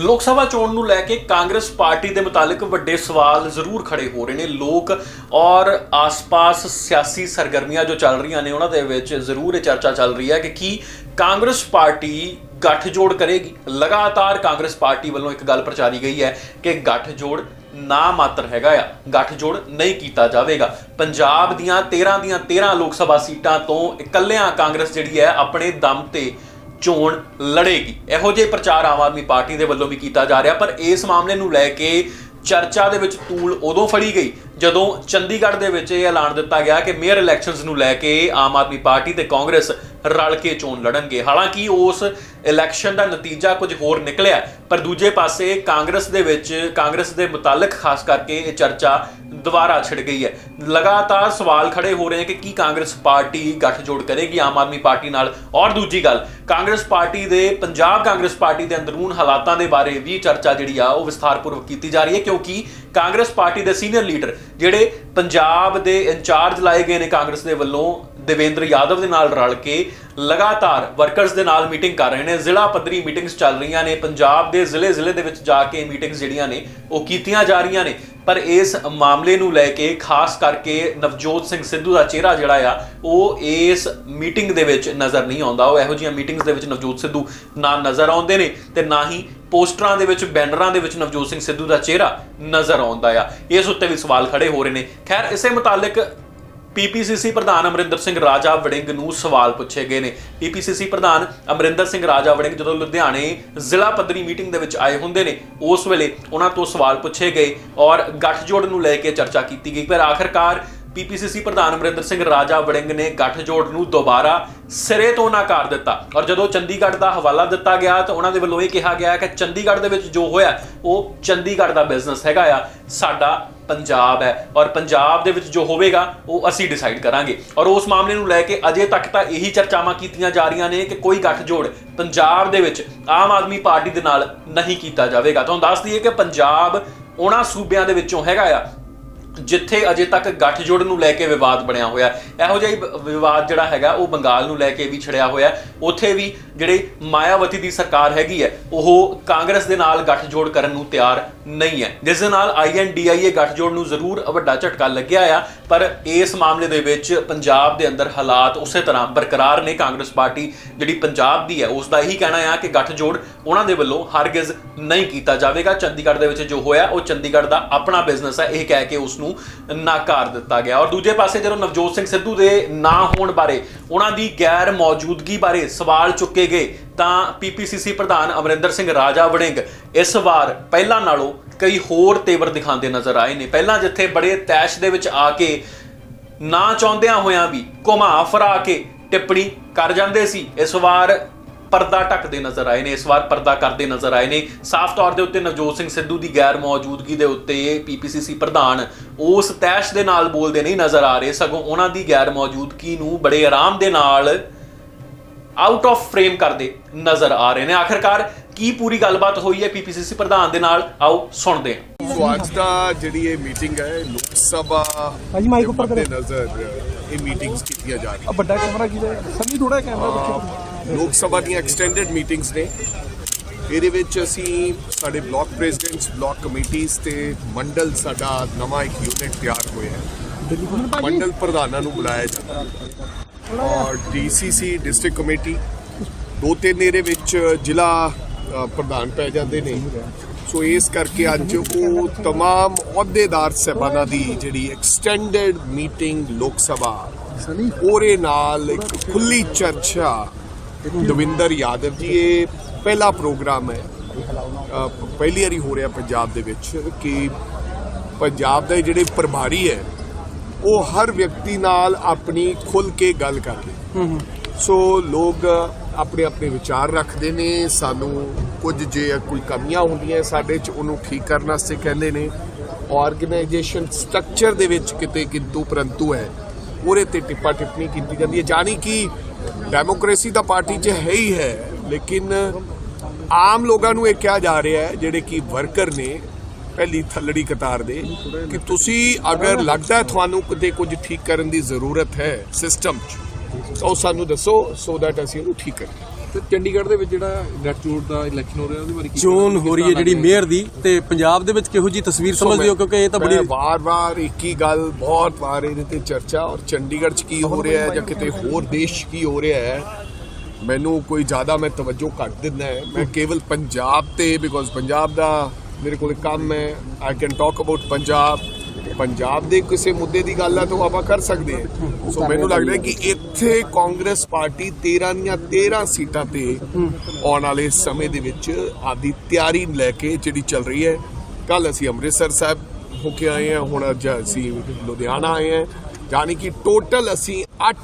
ਲੋਕ ਸਭਾ ਚੋਣ ਨੂੰ ਲੈ ਕੇ ਕਾਂਗਰਸ ਪਾਰਟੀ ਦੇ ਮੁਤਾਲਿਕ ਵੱਡੇ ਸਵਾਲ ਜ਼ਰੂਰ ਖੜੇ ਹੋ ਰਹੇ ਨੇ। ਲੋਕ ਔਰ ਆਸ-ਪਾਸ ਸਿਆਸੀ ਸਰਗਰਮੀਆਂ ਜੋ ਚੱਲ ਰਹੀਆਂ ਨੇ, ਉਹਨਾਂ ਦੇ ਵਿੱਚ ਜ਼ਰੂਰ ਇਹ ਚਰਚਾ ਚੱਲ ਰਹੀ ਹੈ ਕਿ ਕੀ ਕਾਂਗਰਸ ਪਾਰਟੀ ਗੱਠਜੋੜ ਕਰੇਗੀ। ਲਗਾਤਾਰ ਕਾਂਗਰਸ ਪਾਰਟੀ ਵੱਲੋਂ ਇੱਕ ਗੱਲ ਪ੍ਰਚਾਰੀ ਗਈ ਹੈ ਕਿ ਗੱਠਜੋੜ ਨਾ ਮਾਤਰ ਹੈਗਾ ਆ। ਗੱਠਜੋੜ ਨਹੀਂ ਕੀਤਾ ਜਾਵੇਗਾ। ਪੰਜਾਬ ਦੀਆਂ 13 ਦੀਆਂ 13 ਲੋਕ ਸਭਾ ਸੀਟਾਂ ਤੋਂ ਇਕੱਲਿਆਂ ਕਾਂਗਰਸ ਜਿਹੜੀ ਹੈ, ਆਪਣੇ ਦਮ ਤੇ ਚੋਣ ਲੜੇਗੀ। ਇਹੋ ਜਿਹੇ ਪ੍ਰਚਾਰ ਆਮ ਆਦਮੀ ਪਾਰਟੀ ਦੇ ਵੱਲੋਂ ਵੀ ਕੀਤਾ ਜਾ ਰਿਹਾ, ਪਰ ਇਸ ਮਾਮਲੇ ਨੂੰ ਲੈ ਕੇ ਚਰਚਾ ਦੇ ਵਿੱਚ ਤੂਲ ਉਦੋਂ ਫੜੀ ਗਈ ਜਦੋਂ ਚੰਡੀਗੜ੍ਹ ਦੇ ਵਿੱਚ ਇਹ ਐਲਾਨ ਦਿੱਤਾ ਗਿਆ ਕਿ ਮੇਅਰ ਇਲੈਕਸ਼ਨਸ ਨੂੰ ਲੈ ਕੇ ਆਮ ਆਦਮੀ ਪਾਰਟੀ ਤੇ ਕਾਂਗਰਸ ਰਲ ਕੇ ਚੋਣ ਲੜਨਗੇ। ਹਾਲਾਂਕਿ ਉਸ ਇਲੈਕਸ਼ਨ ਦਾ ਨਤੀਜਾ ਕੁਝ ਹੋਰ ਨਿਕਲਿਆ, ਪਰ ਦੂਜੇ ਪਾਸੇ ਕਾਂਗਰਸ ਦੇ ਵਿੱਚ, ਕਾਂਗਰਸ ਦੇ ਮੁਤਾਲਕ, ਖਾਸ ਕਰਕੇ ਇਹ ਚਰਚਾ ਦੁਬਾਰਾ ਛਿੜ ਗਈ ਹੈ। ਲਗਾਤਾਰ ਸਵਾਲ ਖੜੇ ਹੋ ਰਹੇ ਹਨ ਕਿ ਕੀ ਕਾਂਗਰਸ ਪਾਰਟੀ ਗੱਠਜੋੜ ਕਰੇਗੀ, ਆਮ ਆਦਮੀ ਪਾਰਟੀ ਨਾਲ? ਔਰ ਦੂਜੀ ਗੱਲ, ਕਾਂਗਰਸ ਪਾਰਟੀ ਦੇ, ਪੰਜਾਬ ਕਾਂਗਰਸ ਪਾਰਟੀ ਦੇ ਅੰਦਰੂਨ ਹਾਲਾਤਾਂ ਦੇ ਬਾਰੇ ਵੀ ਚਰਚਾ ਜਿਹੜੀ ਆ, ਉਹ ਵਿਸਥਾਰਪੂਰਵਕ ਕੀਤੀ ਜਾ ਰਹੀ ਹੈ, ਕਿਉਂਕਿ ਕਾਂਗਰਸ ਪਾਰਟੀ ਦੇ ਸੀਨੀਅਰ ਲੀਡਰ ਜਿਹੜੇ ਪੰਜਾਬ ਦੇ ਇੰਚਾਰਜ ਲਾਏ ਗਏ ਨੇ ਕਾਂਗਰਸ ਦੇ ਵੱਲੋਂ, ਦੇਵੇਂਦਰ ਯਾਦਵ ਦੇ ਨਾਲ ਰਲ ਕੇ ਲਗਾਤਾਰ ਵਰਕਰਸ ਦੇ ਨਾਲ ਮੀਟਿੰਗ ਕਰ ਰਹੇ ਨੇ। ਜ਼ਿਲ੍ਹਾ ਪੱਧਰੀ ਮੀਟਿੰਗਸ ਚੱਲ ਰਹੀਆਂ ਨੇ। ਪੰਜਾਬ ਦੇ ਜ਼ਿਲ੍ਹੇ ਜ਼ਿਲ੍ਹੇ ਦੇ ਵਿੱਚ ਜਾ ਕੇ ਮੀਟਿੰਗਸ ਜਿਹੜੀਆਂ ਨੇ, ਉਹ ਕੀਤੀਆਂ ਜਾ ਰਹੀਆਂ ਨੇ। ਪਰ ਇਸ ਮਾਮਲੇ ਨੂੰ ਲੈ ਕੇ ਖਾਸ ਕਰਕੇ ਨਵਜੋਤ ਸਿੰਘ ਸਿੱਧੂ ਦਾ ਚਿਹਰਾ ਜਿਹੜਾ ਆ, ਉਹ ਇਸ ਮੀਟਿੰਗ ਦੇ ਵਿੱਚ ਨਜ਼ਰ ਨਹੀਂ ਆਉਂਦਾ। ਉਹ ਇਹੋ ਜਿਹੀਆਂ ਮੀਟਿੰਗਸ ਦੇ ਵਿੱਚ ਨਵਜੋਤ ਸਿੱਧੂ ਨਾ ਨਜ਼ਰ ਆਉਂਦੇ ਨੇ ਤੇ ਨਾ ਹੀ ਪੋਸਟਰਾਂ ਦੇ ਵਿੱਚ, ਬੈਨਰਾਂ ਦੇ ਵਿੱਚ ਨਵਜੋਤ ਸਿੰਘ ਸਿੱਧੂ ਦਾ ਚਿਹਰਾ ਨਜ਼ਰ ਆਉਂਦਾ ਆ। ਇਸ ਉੱਤੇ ਵੀ ਸਵਾਲ ਖੜੇ ਹੋ ਰਹੇ ਨੇ। ਖੈਰ, ਇਸੇ ਮੁਤਾਲਿਕ ਪੀਪੀਸੀਸੀ ਪ੍ਰਧਾਨ ਅਮਰਿੰਦਰ ਸਿੰਘ ਰਾਜਾ ਵੜਿੰਗ ਨੂੰ ਸਵਾਲ ਪੁੱਛੇ ਗਏ ਨੇ। ਪੀਪੀਸੀਸੀ ਪ੍ਰਧਾਨ ਅਮਰਿੰਦਰ ਸਿੰਘ ਰਾਜਾ ਵੜਿੰਗ ਜਦੋਂ ਲੁਧਿਆਣੇ ਜ਼ਿਲ੍ਹਾ ਪੱਧਰੀ ਮੀਟਿੰਗ ਦੇ ਵਿੱਚ ਆਏ ਹੁੰਦੇ ਨੇ, ਉਸ ਵੇਲੇ ਉਹਨਾਂ ਤੋਂ ਸਵਾਲ ਪੁੱਛੇ ਗਏ ਔਰ ਗੱਠਜੋੜ ਨੂੰ ਲੈ ਕੇ ਚਰਚਾ ਕੀਤੀ ਗਈ। ਪਰ ਆਖਰਕਾਰ ਪੀਪੀਸੀਸੀ ਪ੍ਰਧਾਨ ਅਮਰਿੰਦਰ ਸਿੰਘ ਰਾਜਾ ਵੜਿੰਗ ਨੇ ਗੱਠਜੋੜ ਨੂੰ ਦੁਬਾਰਾ ਸਿਰੇ ਤੋਂ ਨਾਕਾਰ ਦਿੱਤਾ। ਔਰ ਜਦੋਂ ਚੰਡੀਗੜ੍ਹ ਦਾ ਹਵਾਲਾ ਦਿੱਤਾ ਗਿਆ, ਤਾਂ ਉਹਨਾਂ ਦੇ ਵੱਲੋਂ ਇਹ ਕਿਹਾ ਗਿਆ ਕਿ ਚੰਡੀਗੜ੍ਹ ਦੇ ਵਿੱਚ ਜੋ ਹੋਇਆ, ਉਹ ਚੰਡੀਗੜ੍ਹ ਦਾ ਬਿਜ਼ਨਸ ਹੈਗਾ ਆ। ਸਾਡਾ ਪੰਜਾਬ ਹੈ। ਔਰ ਪੰਜਾਬ ਦੇ ਵਿੱਚ ਜੋ ਹੋਵੇਗਾ, ਉਹ ਅਸੀਂ ਡਿਸਾਈਡ ਕਰਾਂਗੇ। ਔਰ ਉਸ ਮਾਮਲੇ ਨੂੰ ਲੈ ਕੇ ਅਜੇ ਤੱਕ ਤਾਂ ਇਹੀ ਚਰਚਾਵਾਂ ਕੀਤੀਆਂ ਜਾ ਰਹੀਆਂ ਨੇ ਕਿ ਕੋਈ ਗੱਠਜੋੜ ਪੰਜਾਬ ਦੇ ਵਿੱਚ ਆਮ ਆਦਮੀ ਪਾਰਟੀ ਦੇ ਨਾਲ ਨਹੀਂ ਕੀਤਾ ਜਾਵੇਗਾ। ਤੁਹਾਨੂੰ ਦੱਸ ਦਈਏ ਕਿ ਪੰਜਾਬ ਉਹਨਾਂ ਸੂਬਿਆਂ ਦੇ ਵਿੱਚੋਂ ਹੈਗਾ ਆ ਜਿੱਥੇ ਅਜੇ ਤੱਕ ਗੱਠਜੋੜ ਨੂੰ ਲੈ ਕੇ ਵਿਵਾਦ ਬਣਿਆ ਹੋਇਆ ਇਹੋ ਜਿਹਾ ਹੀ ਵਿਵਾਦ ਜਿਹੜਾ ਹੈਗਾ, ਉਹ ਬੰਗਾਲ ਨੂੰ ਲੈ ਕੇ ਵੀ ਛੜਿਆ ਹੋਇਆ ਉੱਥੇ ਵੀ ਜਿਹੜੇ ਮਾਇਆਵਤੀ ਦੀ ਸਰਕਾਰ ਹੈਗੀ ਹੈ, ਉਹ ਕਾਂਗਰਸ ਦੇ ਨਾਲ ਗੱਠਜੋੜ ਕਰਨ ਨੂੰ ਤਿਆਰ ਨਹੀਂ ਹੈ। ਜਿਸ ਦੇ ਨਾਲ ਆਈਐਨਡੀਆਈਏ ਗੱਠਜੋੜ ਨੂੰ ਜ਼ਰੂਰ ਵੱਡਾ ਝਟਕਾ ਲੱਗਿਆ ਆ, ਪਰ ਇਸ ਮਾਮਲੇ ਦੇ ਵਿੱਚ ਪੰਜਾਬ ਦੇ ਅੰਦਰ ਹਾਲਾਤ ਉਸੇ ਤਰ੍ਹਾਂ ਬਰਕਰਾਰ ਨੇ। ਕਾਂਗਰਸ ਪਾਰਟੀ ਜਿਹੜੀ ਪੰਜਾਬ ਦੀ ਹੈ ਉਸ ਦਾ ਇਹੀ ਕਹਿਣਾ ਆ ਕਿ ਗੱਠਜੋੜ ਉਹਨਾਂ ਦੇ ਵੱਲੋਂ ਹਰਗਿਜ਼ ਨਹੀਂ ਕੀਤਾ ਜਾਵੇਗਾ। ਚੰਡੀਗੜ੍ਹ ਦੇ ਵਿੱਚ ਜੋ ਹੋਇਆ, ਉਹ ਚੰਡੀਗੜ੍ਹ ਦਾ ਆਪਣਾ ਬਿਜ਼ਨਸ ਹੈ। ਇਹ ਕਹਿ ਕੇ ਉਸ ਨੂੰ ਨਾਕਾਰ ਦਿੱਤਾ ਗਿਆ। ਔਰ ਦੂਜੇ ਪਾਸੇ ਜਦੋਂ ਨਵਜੋਤ ਸਿੰਘ ਸਿੱਧੂ ਦੇ ਨਾ ਹੋਣ ਬਾਰੇ, ਉਹਨਾਂ ਦੀ ਗੈਰ ਮੌਜੂਦਗੀ ਬਾਰੇ ਸਵਾਲ ਚੁੱਕੇ ਗਏ, ਤਾਂ ਪੀਪੀਸੀਸੀ ਪ੍ਰਧਾਨ ਅਮਰਿੰਦਰ ਸਿੰਘ ਰਾਜਾ ਵੜਿੰਗ ਇਸ ਵਾਰ ਪਹਿਲਾਂ ਨਾਲੋਂ ਕਈ ਹੋਰ ਤੇਵਰ ਦਿਖਾਉਂਦੇ ਨਜ਼ਰ ਆਏ ਨੇ। ਪਹਿਲਾਂ ਜਿੱਥੇ ਬੜੇ ਤੈਸ਼ ਦੇ ਵਿੱਚ ਆ ਕੇ ਨਾ ਚਾਹੁੰਦਿਆਂ ਹੋਇਆਂ ਵੀ ਘੁਮਾ ਫਰਾ ਕੇ ਟਿੱਪਣੀ ਕਰ ਜਾਂਦੇ ਸੀ, ਇਸ ਵਾਰ ਪਰਦਾ ਢੱਕਦੇ ਨਜ਼ਰ ਆਏ ਨੇ ਇਸ ਵਾਰ ਪਰਦਾ ਕਰਦੇ ਨਜ਼ਰ ਆਏ ਨੇ। ਸਾਫ਼ ਤੌਰ ਦੇ ਉੱਤੇ ਨਵਜੋਤ ਸਿੰਘ ਸਿੱਧੂ ਦੀ ਗੈਰ ਮੌਜੂਦਗੀ ਦੇ ਉੱਤੇ ਪੀਪੀਸੀਸੀ ਪ੍ਰਧਾਨ ਉਸ ਤੈਸ਼ ਦੇ ਨਾਲ ਬੋਲਦੇ ਨਹੀਂ ਨਜ਼ਰ ਆ ਰਹੇ ਸਗੋਂ ਉਹਨਾਂ ਦੀ ਗੈਰ ਮੌਜੂਦਗੀ ਨੂੰ ਬੜੇ ਆਰਾਮ ਦੇ ਨਾਲ ਆਊਟ ਆਫ ਫਰੇਮ ਕਰਦੇ ਨਜ਼ਰ ਆ ਰਹੇ ਨੇ। ਆਖਰਕਾਰ ਕੀ ਪੂਰੀ ਗੱਲਬਾਤ ਹੋਈ ਹੈ ਪੀਪੀਸੀਸੀ ਪ੍ਰਧਾਨ ਦੇ ਨਾਲ? ਆਓ ਸੁਣਦੇ ਹਾਂ। ਸੋ ਅੱਜ ਦਾ ਜਿਹੜੀ ਇਹ ਮੀਟਿੰਗ ਹੈ ਲੋਕ ਸਭਾ ਹਾਂਜੀ, ਮਾਈਕ ਉੱਪਰ ਕਰੋ। ਨਜ਼ਰ ਇਹ ਮੀਟਿੰਗਸ ਕੀਤੀਆਂ ਜਾ ਆ ਰਹੀਆਂ ਵੱਡਾ ਕੈਮਰਾ ਕੀ ਹੈ? ਸੰਨੀ ਥੋੜਾ ਕੈਮਰਾ ਪਿੱਛੇ। ਲੋਕ ਸਭਾ ਦੀਆਂ ਐਕਸਟੈਂਡਡ ਮੀਟਿੰਗਸ ਨੇ ਇਹਦੇ ਵਿੱਚ ਅਸੀਂ ਸਾਡੇ ਬਲਾਕ ਪ੍ਰੈਜ਼ੀਡੈਂਟਸ ਬਲਾਕ ਕਮੇਟੀਆਂ ਤੇ ਮੰਡਲ ਸਾਡਾ ਨਵਾਂ ਇੱਕ ਯੂਨਿਟ ਤਿਆਰ ਹੋਇਆ ਹੈ ਮੰਡਲ ਪ੍ਰਧਾਨਾਂ ਨੂੰ ਬੁਲਾਇਆ ਜਾਂਦਾ ਔਰ ਡੀਸੀਸੀ ਡਿਸਟ੍ਰਿਕਟ ਕਮੇਟੀ ਦੋ ਤਿੰਨ ਇਹਦੇ ਵਿੱਚ ਜ਼ਿਲ੍ਹਾ ਅ, ਪ੍ਰਧਾਨ ਪੈ ਜਾਂਦੇ ਨੇ ਸੋ ਇਸ ਕਰਕੇ ਅੱਜ ਉਹ तमाम ਅਹੁਦੇਦਾਰ ਸਹਿਬਾਨਾਂ ਦੀ ਜਿਹੜੀ ਐਕਸਟੈਂਡਡ ਮੀਟਿੰਗ ਲੋਕ ਸਭਾ ਉਹਦੇ ਨਾਲ ਇੱਕ ਖੁੱਲੀ ਚਰਚਾ ਦਵਿੰਦਰ ਯਾਦਵ ਜੀ ਇਹ ਪਹਿਲਾ ਪ੍ਰੋਗਰਾਮ ਹੈ। ਪਹਿਲੀ ਵਾਰੀ ਹੋ ਰਿਹਾ ਪੰਜਾਬ ਦੇ ਵਿੱਚ ਕਿ ਪੰਜਾਬ ਦੇ ਜਿਹੜੇ ਪ੍ਰਭਾਰੀ ਹੈ ਉਹ ਹਰ ਵਿਅਕਤੀ ਨਾਲ ਆਪਣੀ ਖੁੱਲ ਕੇ ਗੱਲ ਕਰਦੇ। ਸੋ ਲੋਕ ਆਪਣੇ ਆਪਣੇ ਵਿਚਾਰ ਰੱਖਦੇ ਨੇ ਸਾਨੂੰ ਕੁਝ ਜੇ ਕੋਈ ਕਮੀਆਂ ਹੁੰਦੀਆਂ ਸਾਡੇ ਚ ਉਹਨੂੰ ਠੀਕ ਕਰਨ ਵਾਸਤੇ ਕਹਿੰਦੇ ਨੇ। ਆਰਗੇਨਾਈਜੇਸ਼ਨ ਸਟਰਕਚਰ ਦੇ ਵਿੱਚ ਕਿਤੇ ਕਿੰਤੂ ਪਰੰਤੂ ਹੈ ਉਹਦੇ ਤੇ ਟਿੱਪਾ ਟਿੱਪਣੀ ਕੀਤੀ ਜਾਂਦੀ ਹੈ। ਜਾਣੀ ਕਿ ਡੈਮੋਕ੍ਰੇਸੀ ਤਾਂ ਪਾਰਟੀ 'ਚ ਹੈ ਹੀ ਹੈ, ਲੇਕਿਨ ਆਮ ਲੋਕਾਂ ਨੂੰ ਇਹ ਕਿਹਾ ਜਾ ਰਿਹਾ ਹੈ, ਜਿਹੜੇ ਕਿ ਵਰਕਰ ਨੇ, ਪਹਿਲੀ ਥੱਲੜੀ ਕਤਾਰ ਦੇ, ਕਿ ਤੁਸੀਂ ਅਗਰ ਲੱਗਦਾ ਤੁਹਾਨੂੰ ਕਿਤੇ ਕੁਝ ਠੀਕ ਕਰਨ ਦੀ ਜ਼ਰੂਰਤ ਹੈ ਸਿਸਟਮ 'ਚ, ਤਾਂ ਉਹ ਸਾਨੂੰ ਦੱਸੋ ਸੋ ਦੈਟ ਅਸੀਂ ਉਹਨੂੰ ਠੀਕ ਕਰੀਏ। ਤੇ ਚੰਡੀਗੜ੍ਹ ਦੇ ਵਿੱਚ ਜਿਹੜਾ ਗ੍ਰੈਚੂਟ ਦਾ ਇਲੈਕਸ਼ਨ ਹੋ ਰਿਹਾ ਉਹਦੇ ਬਾਰੇ ਕੀ ਚੋਣ ਹੋ ਰਹੀ ਹੈ ਜਿਹੜੀ ਮੇਅਰ ਦੀ ਤੇ ਪੰਜਾਬ ਦੇ ਵਿੱਚ ਕਿਹੋ ਜੀ ਤਸਵੀਰ ਸਮਝਦੇ ਹੋ? ਕਿਉਂਕਿ ਇਹ ਤਾਂ ਬੜੀ ਵਾਰ-ਵਾਰ ਇੱਕ ਹੀ ਗੱਲ ਬਹੁਤ ਵਾਰ ਇਹਦੇ ਤੇ ਚਰਚਾ ਔਰ ਚੰਡੀਗੜ੍ਹ 'ਚ ਕੀ ਹੋ ਰਿਹਾ ਹੈ ਜਾਂ ਕਿਤੇ ਹੋਰ ਦੇਸ਼ 'ਚ ਕੀ ਹੋ ਰਿਹਾ ਹੈ? ਮੈਨੂੰ ਕੋਈ ਜ਼ਿਆਦਾ ਮੈਂ ਤਵੱਜੋ ਘੱਟ ਦਿੰਦਾ ਹੈ। ਮੈਂ ਕੇਵਲ ਪੰਜਾਬ ਤੇ ਬਿਕੋਜ਼ ਪੰਜਾਬ ਦਾ ਮੇਰੇ ਕੋਲ ਕੰਮ ਹੈ। I can talk about Punjab. Punjab ਦੇ ਕਿਸੇ ਮੁੱਦੇ ਦੀ ਗੱਲ ਹੈ ਤਾਂ ਆਪਾਂ ਕਰ ਸਕਦੇ ਹਾਂ। ਸੋ ਮੈਨੂੰ ਲੱਗਦਾ ਹੈ ਕਿ ਇੱਥੇ ਕਾਂਗਰਸ ਪਾਰਟੀ 13 ਦੀਆਂ 13 ਸੀਟਾਂ ਤੇ ਆਉਣ ਵਾਲੇ ਸਮੇਂ ਦੇ ਵਿੱਚ ਆਪਦੀ ਤਿਆਰੀ ਲੈ ਕੇ ਜਿਹੜੀ ਚੱਲ ਰਹੀ ਹੈ ਕੱਲ ਅਸੀਂ ਅੰਮ੍ਰਿਤਸਰ ਸਾਹਿਬ ਹੋ ਕੇ ਆਏ ਹਾਂ ਹੁਣ ਅੱਜ ਅਸੀਂ ਲੁਧਿਆਣਾ ਆਏ ਹਾਂ। ਯਾਨੀ ਕਿ ਟੋਟਲ ਅਸੀਂ 8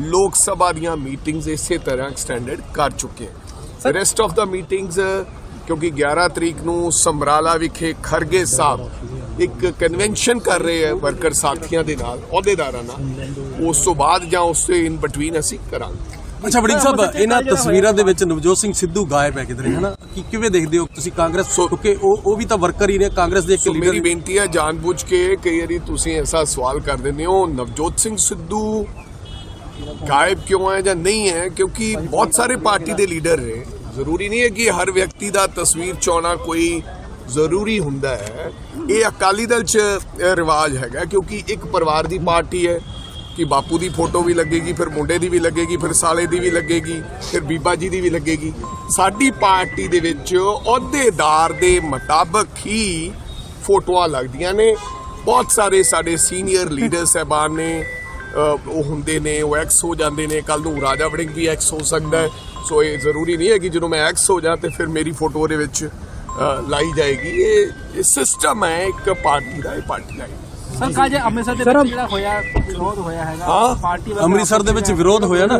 ਲੋਕ ਸਭਾ ਦੀਆਂ ਮੀਟਿੰਗਸ ਇਸੇ ਤਰ੍ਹਾਂ ਐਕਸਟੈਂਡਡ ਕਰ ਚੁੱਕੇ ਹਾਂ। ਰੈਸਟ ਆਫ ਦਾ ਮੀਟਿੰਗਸ ਕਿਉਂਕਿ 11 ਤਰੀਕ ਨੂੰ ਸਮਰਾਲਾ ਵਿਖੇ ਖਰਗੇ ਸਾਹਿਬ ਇੱਕ ਕਨਵੈਨਸ਼ਨ ਕਰ ਰਹੇ ਹੈ ਵਰਕਰ ਸਾਥੀਆਂ ਦੇ ਨਾਲ ਅਹੁਦੇਦਾਰਾਂ ਨਾਲ। ਉਸ ਤੋਂ ਬਾਅਦ ਜਾਂ ਉਸ ਤੋਂ ਇਨ ਬਿਟਵੀਨ ਅਸੀਂ ਕਰਾਂਗੇ। ਅੱਛਾ ਵੜਿੰਗ ਸਾਹਿਬ ਇਹਨਾਂ ਤਸਵੀਰਾਂ ਦੇ ਵਿੱਚ ਨਵਜੋਤ ਸਿੰਘ ਸਿੱਧੂ ਗਾਇਬ ਹੈ ਕਿਧਰੇ ਹਨਾ? ਕੀ ਕਿਵੇਂ ਦੇਖਦੇ ਹੋ ਤੁਸੀਂ ਕਾਂਗਰਸ? ਕਿਉਂਕਿ ਉਹ ਉਹ ਵੀ ਤਾਂ ਵਰਕਰ ਹੀ ਨੇ ਕਾਂਗਰਸ ਦੇ ਇੱਕ ਸੋ ਮੇਰੀ ਲੀਡਰ ਬੇਨਤੀ ਹੈ ਜਾਣਬੁੱਝ ਕੇ ਕਈ ਵਾਰੀ ਤੁਸੀਂ ਐਸਾ ਸਵਾਲ ਕਰ ਦਿੰਦੇ ਹੋ ਨਵਜੋਤ ਸਿੰਘ ਸਿੱਧੂ ਗਾਇਬ ਕਿਉਂ ਹੈ ਜਾਂ ਨਹੀਂ ਹੈ? ਕਿਉਂਕਿ ਬਹੁਤ ਸਾਰੇ ਪਾਰਟੀ ਦੇ ਲੀਡਰ ਨੇ। ਜ਼ਰੂਰੀ ਨਹੀਂ ਹੈ ਕਿ ਹਰ ਵਿਅਕਤੀ ਦਾ ਤਸਵੀਰ ਚਾਉਣਾ ਕੋਈ ਜ਼ਰੂਰੀ ਹੁੰਦਾ ਹੈ। ਇਹ ਅਕਾਲੀ ਦਲ 'ਚ ਰਿਵਾਜ ਹੈਗਾ, ਕਿਉਂਕਿ ਇੱਕ ਪਰਿਵਾਰ ਦੀ ਪਾਰਟੀ ਹੈ, ਕਿ ਬਾਪੂ ਦੀ ਫੋਟੋ ਵੀ ਲੱਗੇਗੀ, ਫਿਰ ਮੁੰਡੇ ਦੀ ਵੀ ਲੱਗੇਗੀ, ਫਿਰ ਸਾਲੇ ਦੀ ਵੀ ਲੱਗੇਗੀ, ਫਿਰ ਬੀਬਾ ਜੀ ਦੀ ਵੀ ਲੱਗੇਗੀ। ਸਾਡੀ ਪਾਰਟੀ ਦੇ ਵਿੱਚ ਅਹੁਦੇਦਾਰ ਦੇ ਮੁਤਾਬਕ ਹੀ ਫੋਟੋਆਂ ਲੱਗਦੀਆਂ ਨੇ। ਬਹੁਤ ਸਾਰੇ ਸਾਡੇ ਸੀਨੀਅਰ ਲੀਡਰ ਸਹਿਬਾਨ ਨੇ ਉਹ ਹੁੰਦੇ ਨੇ, ਉਹ ਐਕਸ ਹੋ ਜਾਂਦੇ ਨੇ। ਕੱਲ ਨੂੰ ਰਾਜਾ ਵੜਿੰਗ ਵੀ ਐਕਸ ਹੋ ਸਕਦਾ ਹੈ। ਸੋ ਇਹ ਜ਼ਰੂਰੀ ਨਹੀਂ ਹੈ ਕਿ ਜਦੋਂ ਮੈਂ ਐਕਸ ਹੋ ਜਾ ਤੇ ਫਿਰ ਮੇਰੀ ਫੋਟੋ ਉਹਦੇ ਵਿੱਚ ਲਾਈ ਜਾਏਗੀ ਇਹ ਸਿਸਟਮ ਹੈ ਇੱਕ ਪਾਰਟੀ ਦਾ ਇਹ ਪਾਰਟੀ ਦਾ ਹੈ। ਸਰ ਅੰਮ੍ਰਿਤਸਰ ਦੇ ਵਿੱਚ ਜਿਹੜਾ ਹੋਇਆ ਵਿਰੋਧ ਹੋਇਆ ਹੈਗਾ ਹਾਂ। ਪਾਰਟੀ ਵੱਲੋਂ ਅੰਮ੍ਰਿਤਸਰ ਦੇ ਵਿੱਚ ਵਿਰੋਧ ਹੋਇਆ ਨਾ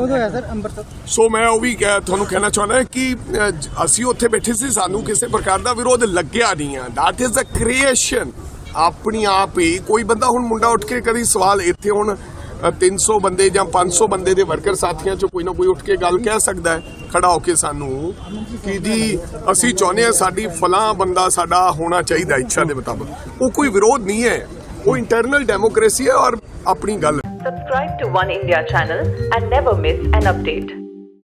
ਸੋ ਮੈਂ ਉਹ ਵੀ ਕਹਿ- ਤੁਹਾਨੂੰ ਕਹਿਣਾ ਚਾਹੁੰਦਾ ਕਿ ਅਸੀਂ ਉੱਥੇ ਬੈਠੇ ਸੀ ਸਾਨੂੰ ਕਿਸੇ ਪ੍ਰਕਾਰ ਦਾ ਵਿਰੋਧ ਲੱਗਿਆ ਨਹੀਂ ਆ that is the ਕ੍ਰੀਏਸ਼ਨ ਆਪਣੀ ਆਪ ਹੀ ਕੋਈ ਬੰਦਾ ਹੁਣ ਮੁੰਡਾ ਉੱਠ ਕੇ ਕਦੀ ਸਵਾਲ ਇੱਥੇ ਹੁਣ 300 ਬੰਦੇ ਜਾਂ 500 ਬੰਦੇ ਦੇ ਵਰਕਰ ਸਾਥੀਆਂ ਚੋਂ ਕੋਈ ਨਾ ਕੋਈ ਉੱਠ ਕੇ ਗੱਲ ਕਹਿ ਸਕਦਾ ਹੈ, ਖੜਾ ਹੋ ਕੇ ਸਾਨੂੰ ਕਿ ਜੀ ਅਸੀਂ ਚਾਹੁੰਦੇ ਹਾਂ ਸਾਡੀ ਫਲਾਂ ਬੰਦਾ ਸਾਡਾ ਹੋਣਾ ਚਾਹੀਦਾ ਇੱਛਾ ਦੇ ਮੁਤਾਬਕ ਉਹ ਕੋਈ ਵਿਰੋਧ ਨਹੀਂ ਹੈ, ਉਹ ਇੰਟਰਨਲ ਡੈਮੋਕ੍ਰੇਸੀ ਹੈ ਔਰ ਆਪਣੀ ਗੱਲ ਹੈ Subscribe to One India channel and never miss an.